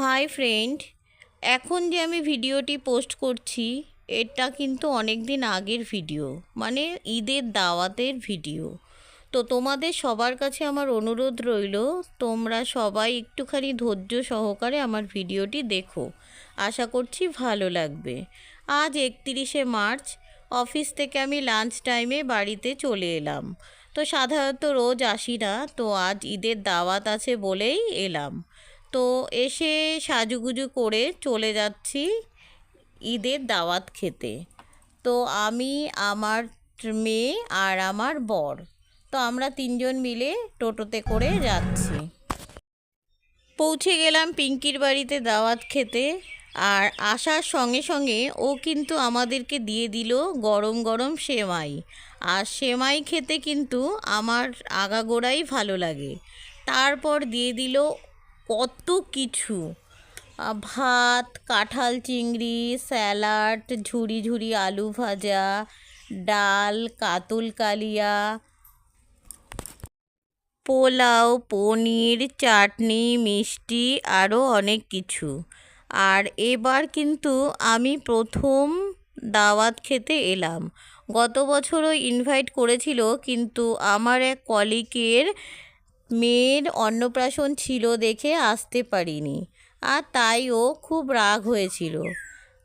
Hi friend, এখন যে আমি ভিডিওটি পোস্ট করছি, এটা কিন্তু অনেক দিন আগের ভিডিও মানে ঈদের দাওয়াতের ভিডিও। তো তোমাদের সবার কাছে আমার অনুরোধ রইল, তোমরা সবাই একটুখানি ধৈর্য সহকারে আমার ভিডিওটি দেখো। আশা করছি ভালো লাগবে। আজ একতিরিশে মার্চ, অফিস থেকে আমি লাঞ্চ টাইমে বাড়িতে চলে এলাম। তো সাধারণত রোজ আসি না, তো আজ ঈদের দাওয়াত আছে বলেই এলাম। তো এসে সাজুগুজু করে চলে যাচ্ছি ঈদের দাওয়াত খেতে। তো আমি, আমার মেয়ে আর আমার বর। তো আমরা তিনজন মিলে টোটোতে করে যাচ্ছি। পৌঁছে গেলাম পিঙ্কির বাড়িতে দাওয়াত খেতে আর আসার সঙ্গে সঙ্গে ও কিন্তু আমাদেরকে দিয়ে দিল গরম গরম সেমাই। আর সেমাই খেতে কিন্তু আমার আগাগোড়াই ভালো লাগে। তারপর দিয়ে দিল কত কিছু। ভাত, কাঁঠাল চিংড়ি, স্যালাড ঝুরি ঝুরি আলু ভাজা, ডাল, কাতল কালিয়া, পোলাও, পনির, চাটনি, মিষ্টি আরও অনেক কিছু। আর এবার কিন্তু আমি প্রথম দাওয়াত খেতে এলাম। গত বছরও ইনভাইট করেছিল, কিন্তু আমার এক কলিকের মেয়ের অন্নপ্রাশন ছিল দেখে আসতে পারিনি, আর তাই ও খুব রাগ হয়েছিল।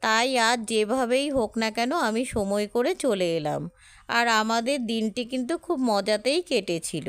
তাই আর যেভাবেই হোক না কেন আমি সময় করে চলে এলাম, আর আমাদের দিনটি কিন্তু খুব মজাতেই কেটেছিল।